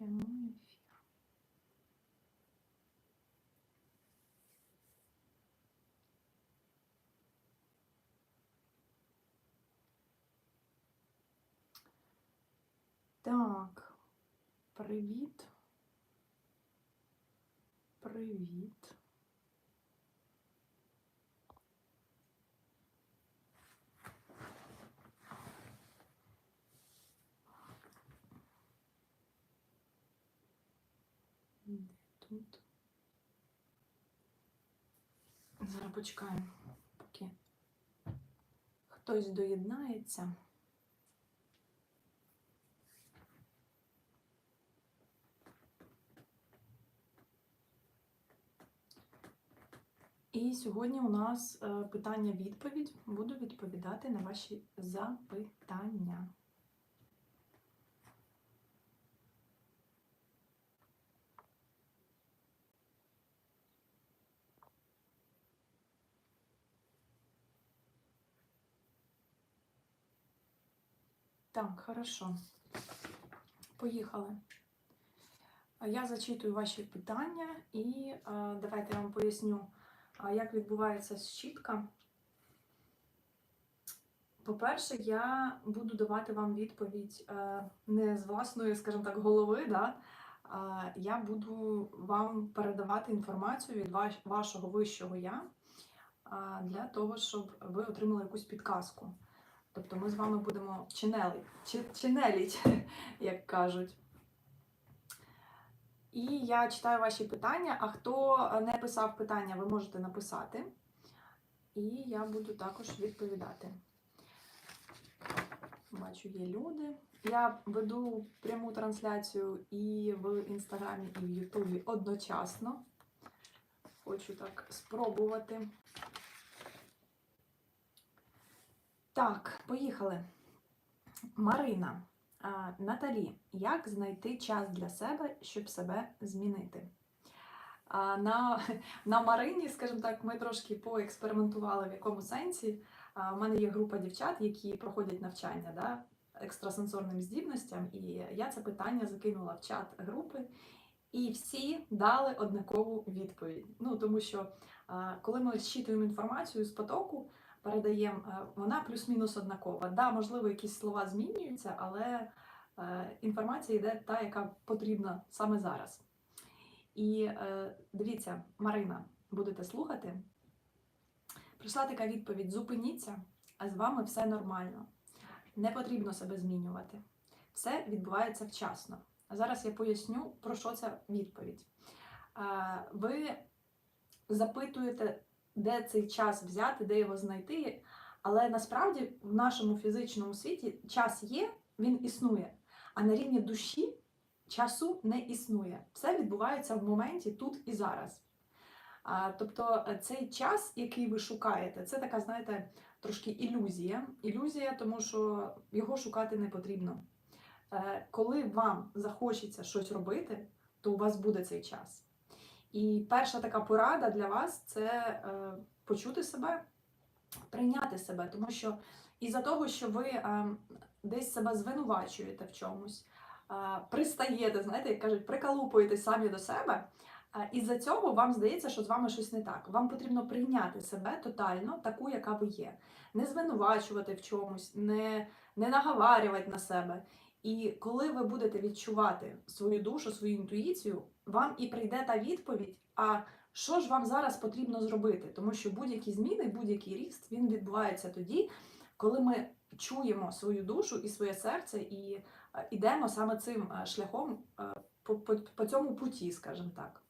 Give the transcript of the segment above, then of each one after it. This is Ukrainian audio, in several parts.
Прямий эфир. Так, привіт. Привіт. Де тут? Зараз почекаємо, поки хтось доєднається. І сьогодні у нас е, питання-відповідь. Буду відповідати на ваші запитання. Так, хорошо. Поїхали. Я зачитую ваші питання і е, давайте я вам поясню, як відбувається щітка. По-перше, я буду давати вам відповідь е, не з власної, скажімо так, голови. Да? Я буду вам передавати інформацію від ваш- вашого вищого я для того, щоб ви отримали якусь підказку. Тобто ми з вами будемо чинелить, чи, чинеліть, як кажуть. І я читаю ваші питання. А хто не писав питання, ви можете написати. І я буду також відповідати. Бачу, є люди. Я веду пряму трансляцію і в інстаграмі, і в Ютубі одночасно. Хочу так спробувати. Так, поїхали. Марина. Наталі, як знайти час для себе, щоб себе змінити? На, на Марині, скажімо так, ми трошки поекспериментували в якому сенсі. У мене є група дівчат, які проходять навчання да, екстрасенсорним здібностям, і я це питання закинула в чат групи, і всі дали однакову відповідь. Ну, тому що коли ми зчитуємо інформацію з потоку, передаємо, е, вона плюс-мінус однакова. Да, можливо, якісь слова змінюються, але е, інформація йде та, яка потрібна саме зараз. І е, дивіться, Марина, будете слухати. Прийшла така відповідь: зупиніться, а з вами все нормально. Не потрібно себе змінювати. Все відбувається вчасно. Зараз я поясню, про що ця відповідь. Ви запитуєте, де цей час взяти, де його знайти. Але насправді в нашому фізичному світі час є, він існує. А на рівні душі часу не існує. Все відбувається в моменті тут і зараз. А, тобто е, цей час, який ви шукаєте, це така, знаєте, трошки ілюзія. Ілюзія, тому що його шукати не потрібно. Е, коли вам захочеться щось робити, то у вас буде цей час. І перша така порада для вас це е, почути себе, прийняти себе, тому що із-за того, що ви е, десь себе звинувачуєте в чомусь, е, пристаєте, знаєте, як кажуть, прикалупуєте самі до себе. е, Із-за цього вам здається, що з вами щось не так. Вам потрібно прийняти себе тотально, таку, яка ви є. Не звинувачувати в чомусь, не, не наговарювати на себе. І коли ви будете відчувати свою душу, свою інтуїцію, вам і прийде та відповідь, а що ж вам зараз потрібно зробити? Тому що будь-які зміни, будь-який ріст він відбувається тоді, коли ми чуємо свою душу і своє серце, і е, йдемо саме цим е, шляхом е, по, по, по цьому путі, скажімо так.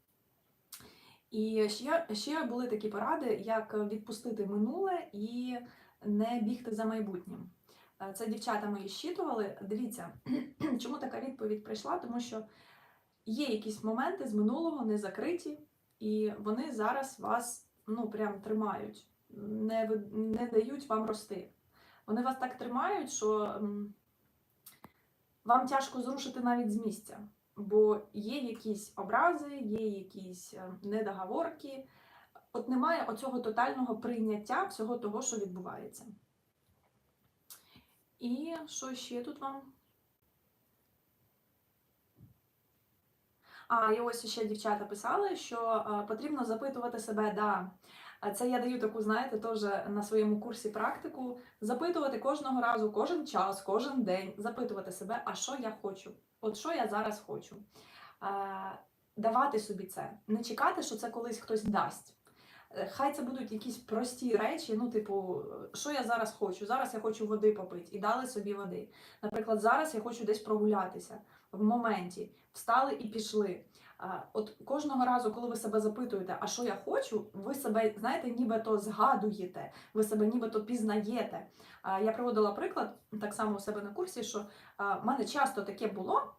І ще, ще були такі поради, як відпустити минуле і не бігти за майбутнім. Е, Це дівчата мої щитували. Дивіться, чому така відповідь прийшла? Тому що є якісь моменти з минулого не закриті, і вони зараз вас ну прям тримають, не, не дають вам рости. Вони вас так тримають, що вам тяжко зрушити навіть з місця, бо є якісь образи, є якісь е, недоговорки. От немає оцього тотального прийняття всього того, що відбувається. І що ще тут вам? А і ось ще дівчата писали, що потрібно запитувати себе, да. Це я даю таку, знаєте, теж на своєму курсі практику. Запитувати кожного разу, кожен час, кожен день, запитувати себе, а що я хочу? От що я зараз хочу? Давати собі це, не чекати, що це колись хтось дасть. Е, Хай це будуть якісь прості речі, ну, типу, що я зараз хочу? Зараз я хочу води попити і дали собі води. Наприклад, зараз я хочу десь прогулятися в моменті, встали і пішли. От кожного разу, коли ви себе запитуєте, а що я хочу, ви себе, знаєте, нібито згадуєте, ви себе нібито пізнаєте. Я приводила приклад так само у себе на курсі, що в мене часто таке було.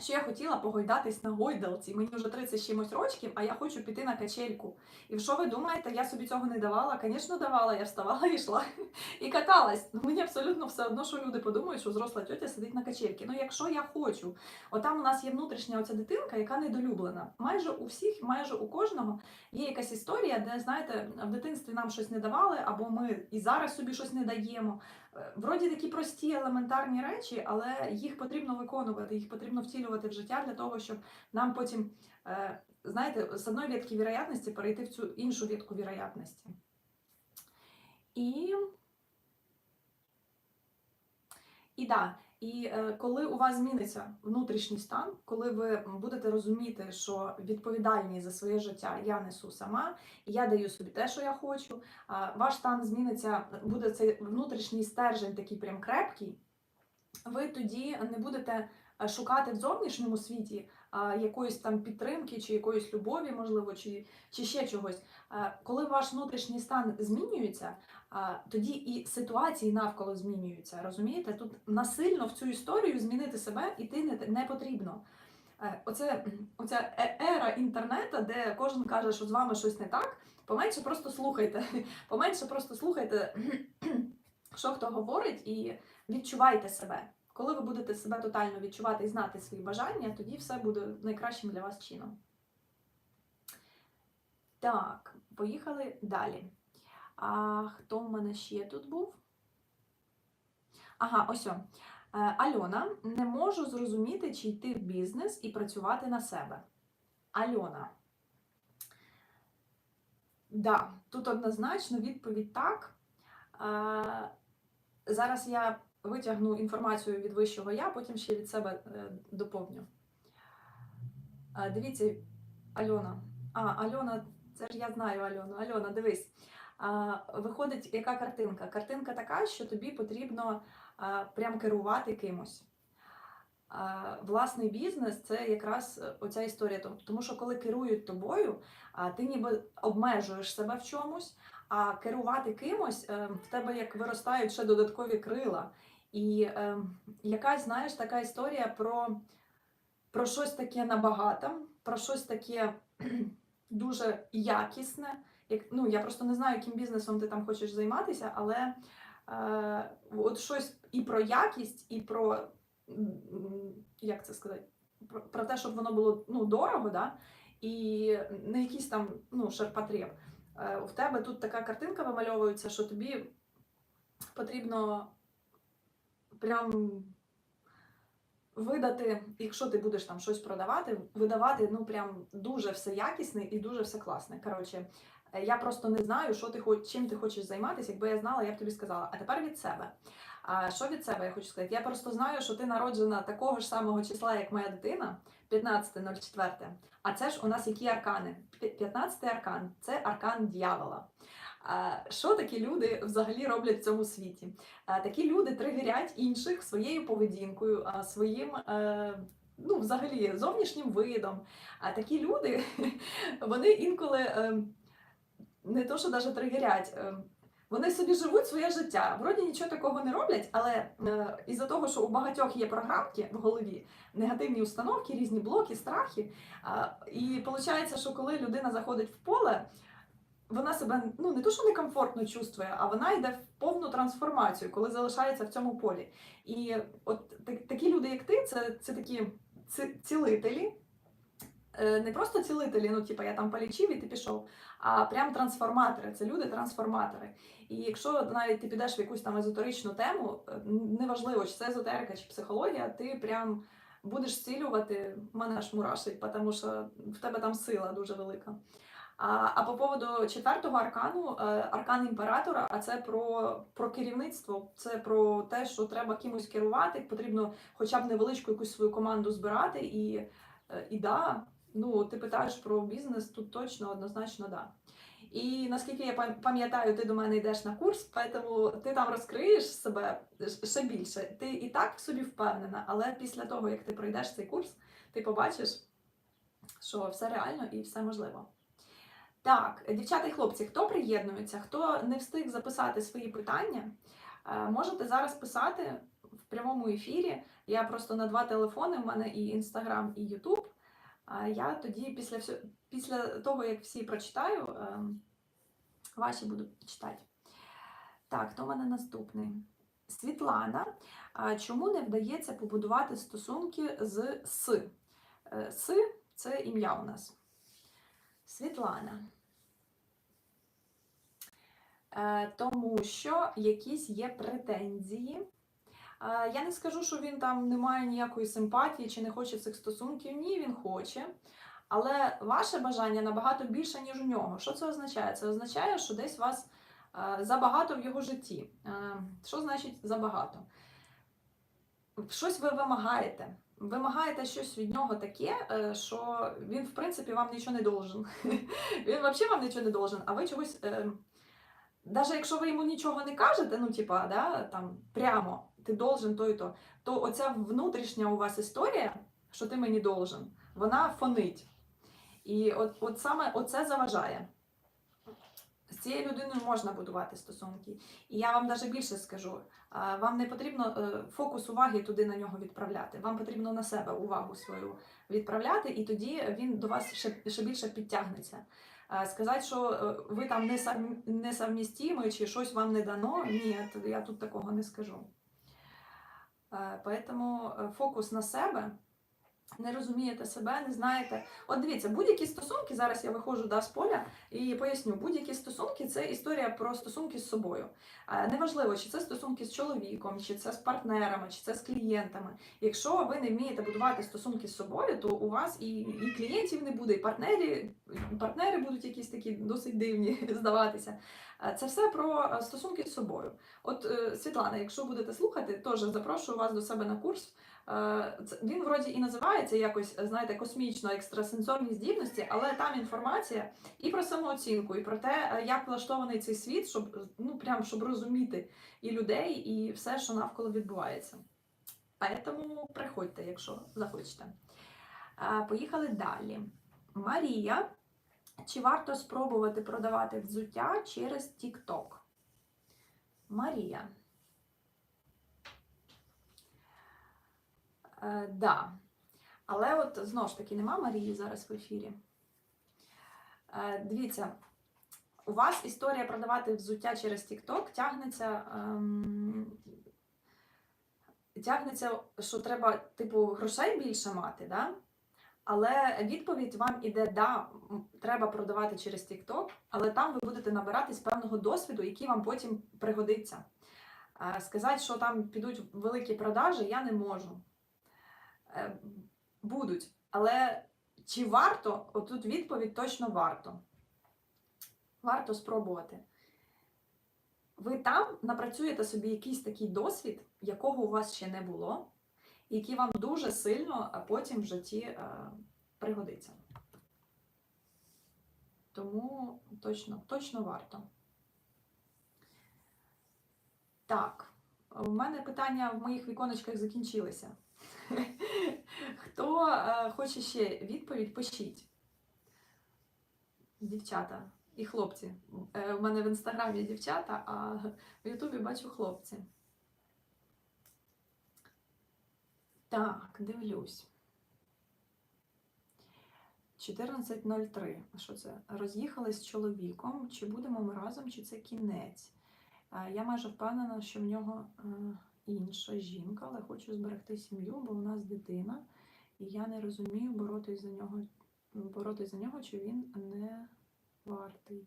Що я хотіла погойдатись на гойдалці. Мені вже 30 з чимось рочків, а я хочу піти на качельку. І що ви думаєте, я собі цього не давала? Звісно, давала. Я вставала і йшла і каталась. Ну мені абсолютно все одно, що люди подумають, що зросла тьотя сидить на качельці. Ну, якщо я хочу, отам у нас є внутрішня оця дитинка, яка недолюблена. Майже у всіх, майже у кожного є якась історія, де знаєте, в дитинстві нам щось не давали, або ми і зараз собі щось не даємо. Вроді такі прості елементарні речі, але їх потрібно виконувати, їх потрібно втілювати в життя для того, щоб нам потім, е, знаєте, з одної ветки віроятності перейти в цю іншу ветку віроятності. І, і да, і е, коли у вас зміниться внутрішній стан, коли ви будете розуміти, що відповідальність за своє життя я несу сама, я даю собі те, що я хочу, ваш стан зміниться, буде цей внутрішній стержень такий прям крепкий, ви тоді не будете е, шукати в зовнішньому світі якоїсь там підтримки, чи якоїсь любові, можливо, чи, чи ще чогось. Коли ваш внутрішній стан змінюється, тоді і ситуації навколо змінюються. Розумієте? Тут насильно в цю історію змінити себе іти не, не потрібно. Е, Оце, оця е- ера інтернету, де кожен каже, що з вами щось не так. Поменше просто слухайте. Поменше просто слухайте, що хто говорить, і відчувайте себе. Коли ви будете себе тотально відчувати і знати свої бажання, тоді все буде найкращим для вас чином. Так, поїхали далі. А хто в мене ще тут був? Ага, ось. о. Е, Альона, не можу зрозуміти, чи йти в бізнес і працювати на себе. Альона. Да, тут однозначно відповідь так. Е, Зараз я витягну інформацію від вищого я, потім ще від себе е, доповню. Дивіться, Альона. А, Альона, це ж я знаю Альону. Альона, дивись. Виходить, яка картинка? Картинка така, що тобі потрібно прям керувати кимось. Власний бізнес це якраз е, оця історія. Тому що коли керують тобою, ти ніби обмежуєш себе в чомусь, а керувати кимось е, в тебе як виростають ще додаткові крила. І е, якась, знаєш, така історія про, про щось таке набагато, про щось таке дуже якісне. Як, ну, я просто не знаю, яким бізнесом ти там хочеш займатися, але е, от щось і про якість, і про як це сказати, про, про те, щоб воно було ну, дорого, да? і не якийсь там ну, шарпотреб. Е, в тебе тут така картинка вимальовується, що тобі потрібно прям видати, якщо ти будеш там щось продавати, видавати ну прям дуже все якісне і дуже все класне. Коротше, я просто не знаю, що ти хоч, чим ти хочеш займатися. Якби я знала, я б тобі сказала. А тепер від себе. А що від себе я хочу сказати? Я просто знаю, що ти народжена такого ж самого числа, як моя дитина, 15.04. А це ж у нас які аркани? 15 аркан це аркан дьявола. Що такі люди взагалі роблять в цьому світі? Такі люди тригерять інших своєю поведінкою, своїм. е, Ну, взагалі, зовнішнім видом. А такі люди, вони інколи е, не то, що навіть тригерять, е, вони собі живуть своє життя. Вроді нічого такого не роблять, але із-за того, що у багатьох є програмки в голові, негативні установки, різні блоки, страхи. І виходить, що коли людина заходить в поле, вона себе ну не то, що некомфортно чувствує, а вона йде в повну трансформацію, коли залишається в цьому полі. І от так- такі люди, як ти, це, це такі ці- цілителі. Е, Не просто цілителі, ну типа я там полічив і ти пішов, а прям трансформатори. Це люди-трансформатори. І якщо навіть ти підеш в якусь там езотеричну тему, е, неважливо, чи це езотерика, чи психологія, ти прям будеш зцілювати, мене аж мурашить, тому що в тебе там сила дуже велика. А, по поводу четвертого аркану, е, аркан імператора, а це про, про керівництво, це про те, що треба кимось керувати, потрібно хоча б невеличку якусь свою команду збирати. І, е, і да, ну ти питаєш про бізнес, тут точно однозначно да. І наскільки я пам'ятаю, ти до мене йдеш на курс, тому ти там розкриєш себе ще більше. Ти і так собі впевнена, але після того, як ти пройдеш цей курс, ти побачиш, що все реально і все можливо. Так, дівчата і хлопці, хто приєднується, хто не встиг записати свої питання, е, можете зараз писати в прямому ефірі. Я просто на два телефони, в мене і Інстаграм, і Ютуб. Я тоді після після того, як всі прочитаю, е, ваші буду читати. Так, хто в мене наступний? Світлана. Чому не вдається побудувати стосунки з С? Е, С це ім'я у нас. Світлана. Е, Тому що якісь є претензії. Е, Я не скажу, що він там не має ніякої симпатії чи не хоче цих стосунків. Ні, він хоче. Але ваше бажання набагато більше, ніж у нього. Що це означає? Це означає, що десь вас е, забагато в його житті. Що значить забагато? Щось ви вимагаєте. Вимагаєте щось від нього таке, що він, в принципі, вам нічого не должен. Він взагалі вам нічого не должен, а ви чогось. Навіть якщо ви йому нічого не кажете, ну, типа, да, там, прямо, ти должен то і то, то оця внутрішня у вас історія, що ти мені должен, вона фонить. І от, от саме оце заважає. З цією людиною можна будувати стосунки. І я вам навіть більше скажу: вам не потрібно е, фокус уваги туди на нього відправляти. Вам потрібно на себе увагу свою відправляти, і тоді він до вас ще, ще більше підтягнеться. А, Сказати, що е, ви там не совмістимі, чи щось вам не дано, ні, я тут такого не скажу. Е, Поэтому е, фокус на себе. Не розумієте себе, не знаєте. От дивіться, будь-які стосунки, зараз я виходжу да, з поля і поясню, будь-які стосунки це історія про стосунки з собою. Е, Неважливо, чи це стосунки з чоловіком, чи це з партнерами, чи це з клієнтами. Якщо ви не вмієте будувати стосунки з собою, то у вас і, і клієнтів не буде, і партнери, партнери будуть якісь такі досить дивні здаватися. Е, Це все про е, стосунки з собою. От Світлана, якщо будете слухати, теж запрошую вас до себе на курс. Е, Він вроді і називається якось, знаєте, космічно екстрасенсорні здібності, але там інформація і про самооцінку, і про те, е, як влаштований цей світ, щоб ну прям щоб розуміти і людей, і все, що навколо відбувається. Тому приходьте, якщо захочете. Е, Поїхали далі. Марія. Чи варто спробувати продавати взуття через TikTok? Марія. Е, да. Але от знову ж таки нема Марії зараз в ефірі. Е, дивіться, у вас історія продавати взуття через TikTok тягнеться. Ем, тягнеться, що треба, типу, грошей більше мати, да? Але відповідь вам іде: да, треба продавати через TikTok, але там ви будете набиратись певного досвіду, який вам потім пригодиться. Е, Сказати, що там підуть великі продажі, я не можу. Е, Будуть. Але чи варто? Отут відповідь точно варто. Варто спробувати. Ви там напрацюєте собі якийсь такий досвід, якого у вас ще не було, який вам дуже сильно потім в житті е, пригодиться. Тому точно, точно варто. Так, у мене питання в моїх віконечках закінчилися. Хто е, хоче ще відповідь, пишіть. Дівчата і хлопці. Е, у мене в інстаграмі дівчата, а в Ютубі бачу хлопці. Так, дивлюсь. 14.03. А Що це? Роз'їхали з чоловіком. Чи будемо ми разом, чи це кінець? Е, Я майже впевнена, що в нього інша жінка, але хочу зберегти сім'ю, бо у нас дитина. І я не розумію боротись за нього, боротись за нього, чи він не вартий.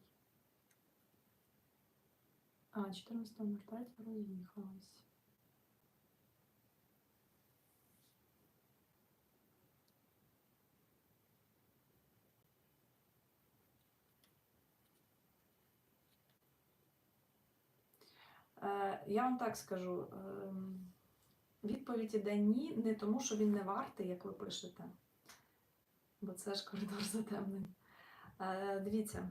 А, 14 мертвець роз'їхалась. Я вам так скажу. ем, Відповідь іде ні, не тому, що він не вартий, як ви пишете. Бо це ж коридор затемнений. Е, Дивіться.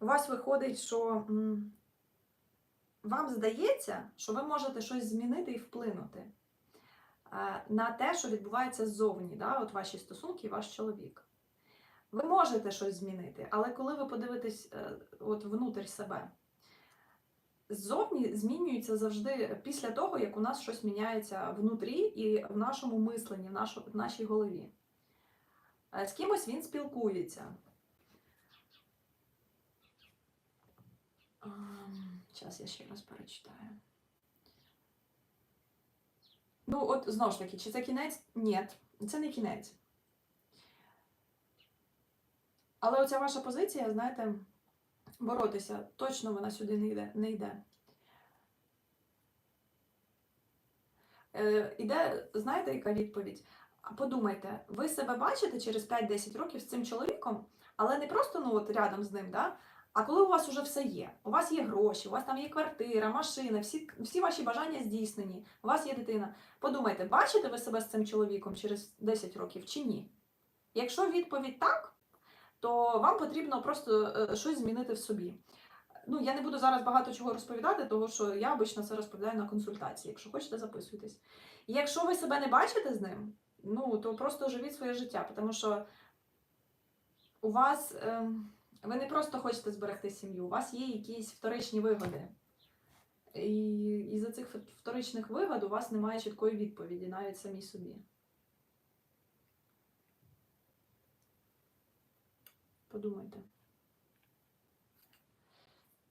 У вас виходить, що вам здається, що ви можете щось змінити і вплинути е, на те, що відбувається ззовні, да? от ваші стосунки і ваш чоловік. Ви можете щось змінити, але коли ви подивитесь е, от внутрь себе, ззовні змінюється завжди після того, як у нас щось міняється внутрі і в нашому мисленні, в, нашій голові. Е, З кимось він спілкується. Зараз я ще раз перечитаю. Ну, от знову ж таки, чи це кінець? Ні, це не кінець. Але оця ваша позиція, знаєте, боротися, точно вона сюди не йде. Не йде. Е, іде, знаєте, яка відповідь? Подумайте, ви себе бачите через 5-10 років з цим чоловіком, але не просто ну, от рядом з ним, да? а коли у вас вже все є. У вас є гроші, у вас там є квартира, машина, всі, всі ваші бажання здійснені, у вас є дитина. Подумайте, бачите ви себе з цим чоловіком через 10 років чи ні? Якщо відповідь так, то вам потрібно просто е, щось змінити в собі. Ну, я не буду зараз багато чого розповідати, тому що я обично це розповідаю на консультації. Якщо хочете, записуйтесь. І якщо ви себе не бачите з ним, ну то просто живіть своє життя, тому що у вас ем, ви не просто хочете зберегти сім'ю, у вас є якісь вторичні вигоди. І, і за цих вторичних вигод у вас немає чіткої відповіді, навіть самій собі. Подумайте.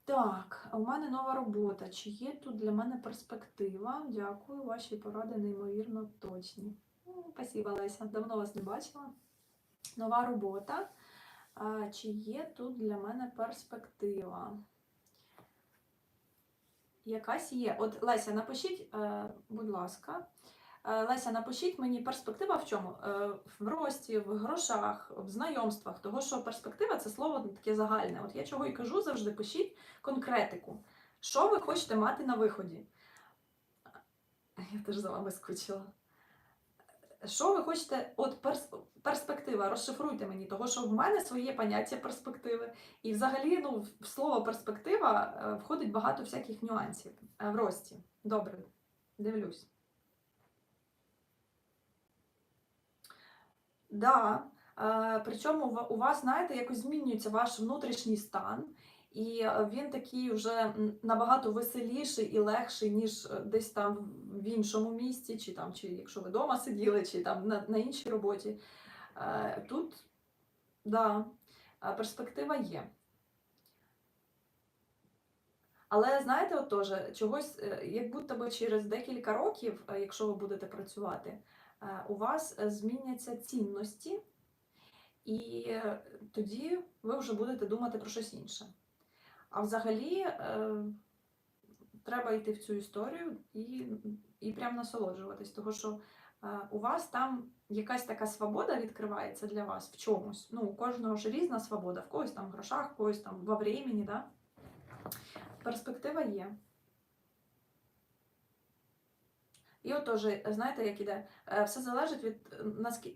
Так, у мене нова робота. Чи є тут для мене перспектива? Дякую, ваші поради неймовірно точні. Ну, Спасибо, Леся. Давно вас не бачила. Нова робота. А, чи є тут для мене перспектива? Якась є. От Леся, напишіть, е, будь ласка. Е, Леся, напишіть мені перспектива в чому? Е, В рості, в грошах, в знайомствах. Того, що перспектива це слово таке загальне. От я чого і кажу завжди, пишіть конкретику. Що ви хочете мати на виході? Я теж за вами скучила. Що ви хочете, от перс- перспектива, розшифруйте мені, того, що в мене своє поняття перспективи. І взагалі, ну, в слово перспектива е, входить багато всяких нюансів в рості. Добре, дивлюсь. Да, е, причому у вас, знаєте, якось змінюється ваш внутрішній стан, і е, він такий вже набагато веселіший і легший, ніж е, десь там в іншому місті, чи там, чи якщо ви вдома сиділи, чи там на, на іншій роботі. Тут, да, перспектива є. Але знаєте, от теж чогось, як будто би через декілька років, якщо ви будете працювати, у вас е, зміняться цінності, і е, тоді ви вже будете думати про щось інше. А взагалі е, треба йти в цю історію і, і прям насолоджуватись, тому що е, у вас там якась така свобода відкривається для вас в чомусь. Ну, у кожного ж різна свобода, в когось там в грошах, в когось там во времени, да? перспектива є. І от теж, знаєте, як іде, Е, все залежить від, е,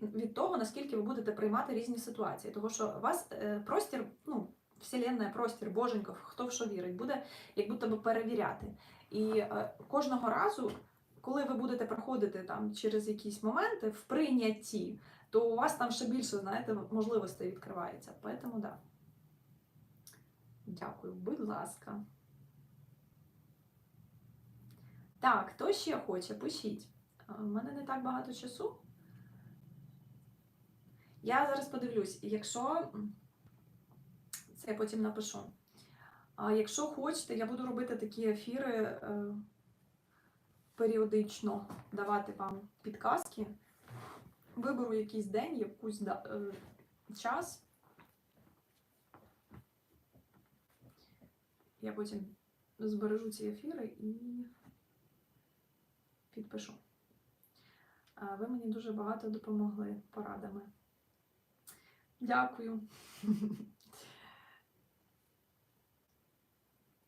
від того, наскільки ви будете приймати різні ситуації. Тому що у вас е, простір, ну, вселенна, простір, боженько, хто в що вірить, буде як будто би перевіряти. І кожного разу, коли ви будете проходити там через якісь моменти в прийнятті, то у вас там ще більше, знаєте, можливостей відкривається. Поэтому да. Дякую, будь ласка. Так, хто ще хоче, пишіть. У мене не так багато часу. Я зараз подивлюсь, якщо це я потім напишу. А якщо хочете, я буду робити такі ефіри е, періодично давати вам підказки. Виберу якийсь день, якийсь е, час. Я потім збережу ці ефіри і підпишу. Ви мені дуже багато допомогли порадами. Дякую.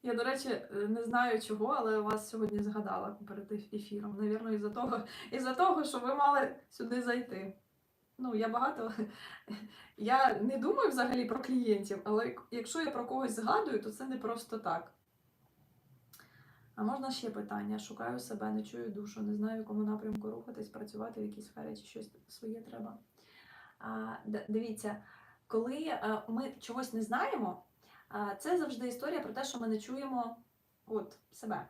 Я, до речі, не знаю чого, але вас сьогодні згадала перед еф- ефіром. Навірно, із-за того, із-за того, що ви мали сюди зайти. Ну, я багато. Я не думаю взагалі про клієнтів, але якщо я про когось згадую, то це не просто так. А можна ще питання? Шукаю себе, не чую душу, не знаю, в якому напрямку рухатись, працювати в якійсь сфері чи щось своє треба. А, дивіться, коли е, ми чогось не знаємо, а, це завжди історія про те, що ми не чуємо от, себе.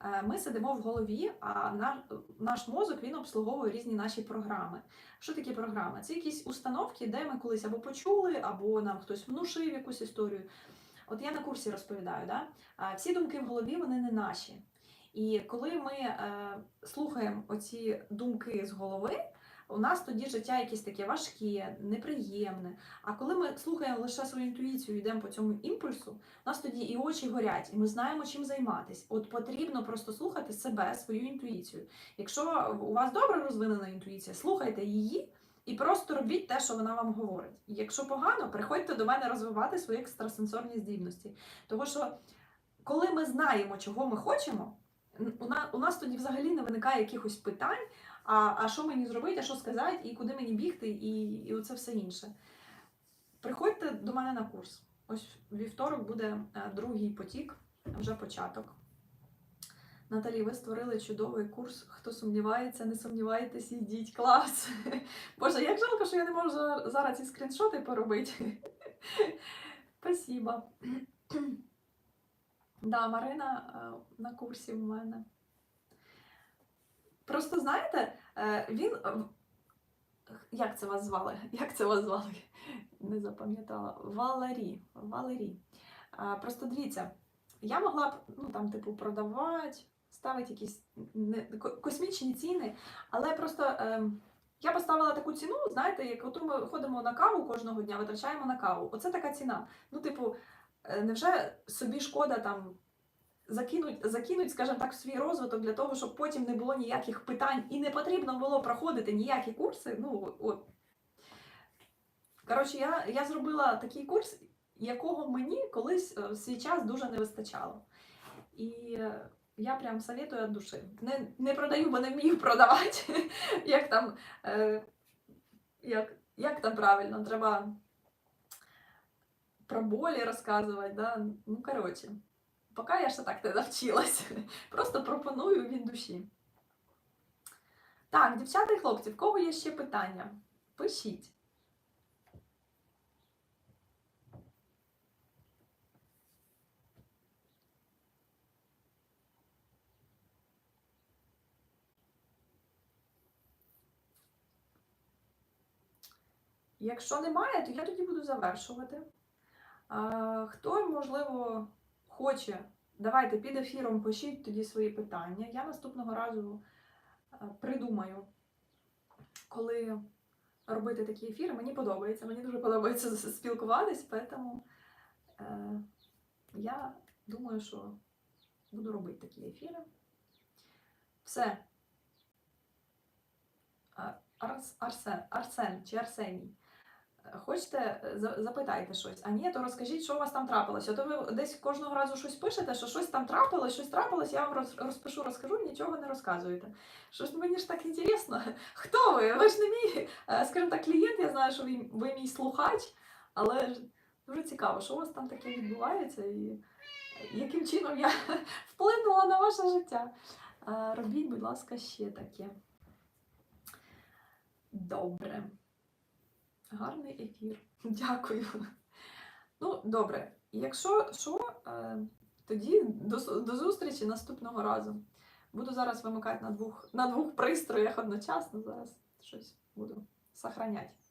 Е, Ми сидимо в голові, а наш, наш мозок він обслуговує різні наші програми. Що такі програми? Це якісь установки, де ми колись або почули, або нам хтось внушив якусь історію. От я на курсі розповідаю, да? всі думки в голові вони не наші. І коли ми е, слухаємо оці думки з голови, у нас тоді життя якесь таке важке, неприємне. А коли ми слухаємо лише свою інтуїцію, йдемо по цьому імпульсу, у нас тоді і очі горять, і ми знаємо, чим займатися. От потрібно просто слухати себе, свою інтуїцію. Якщо у вас добре розвинена інтуїція, слухайте її і просто робіть те, що вона вам говорить. Якщо погано, приходьте до мене розвивати свої екстрасенсорні здібності. Тому що коли ми знаємо, чого ми хочемо, у нас, тоді взагалі не виникає якихось питань, а, а що мені зробити, а що сказати, і куди мені бігти, і, і оце все інше. Приходьте до мене на курс. Ось вівторок буде е, другий потік, вже початок. Наталі, ви створили чудовий курс. Хто сумнівається, не сумнівайтесь, йдіть. Клас! Боже, як жалко, що я не можу зараз ці скріншоти поробити. Спасибо. Да, Марина е, на курсі в мене. Просто знаєте, е, він. е, Як це вас звали? Як це вас звали? Не запам'ятала. Валерій. Е, Просто дивіться, я могла б ну, там, типу, продавати, ставити якісь космічні ціни, але просто е, я поставила таку ціну, знаєте, як от ми ходимо на каву кожного дня, витрачаємо на каву. Оце така ціна. Ну, типу, е, невже собі шкода там закинуть, закинуть, скажімо так, в свій розвиток для того, щоб потім не було ніяких питань і не потрібно було проходити ніякі курси. Ну, от. Коротше, я, я зробила такий курс, якого мені колись е, в свій час дуже не вистачало. І е, я прям советую від душі. Не, не продаю, бо не вмію продавати. Як там, е, як, як там правильно, треба про болі розказувати, да? Ну, коротше. Поки я ще так не навчилась. Просто пропоную від душі. Так, дівчата і хлопці, в кого є ще питання? Пишіть. Якщо немає, то я тоді буду завершувати. Хто, можливо, хоче, давайте під ефіром пишіть тоді свої питання. Я наступного разу е, придумаю, коли робити такі ефіри. Мені подобається, мені дуже подобається спілкуватись, тому е, я думаю, що буду робити такі ефіри. Все. Арс, Арсен, Арсен чи Арсеній. Е, Хочете, е, запитайте щось. А ні, то розкажіть, що у вас там трапилось. А то ви десь кожного разу щось пишете, що щось там трапилось, щось трапилось, я вам розпишу, розкажу, нічого не розказуєте. Що ж мені ж так інтересно? Хто ви? Ви ж не мій, е, скажімо так, клієнт, я знаю, що ви, ви мій слухач, але дуже цікаво, що у вас там таке відбувається і яким чином я вплинула на ваше життя. Е, Робіть, будь ласка, ще таке. Добре. Гарний ефір. Дякую. Ну, добре. Якщо що, е, тоді до, зустрічі наступного разу. Буду зараз вимикати на двох, на двох пристроях одночасно. Зараз щось буду сохраняти.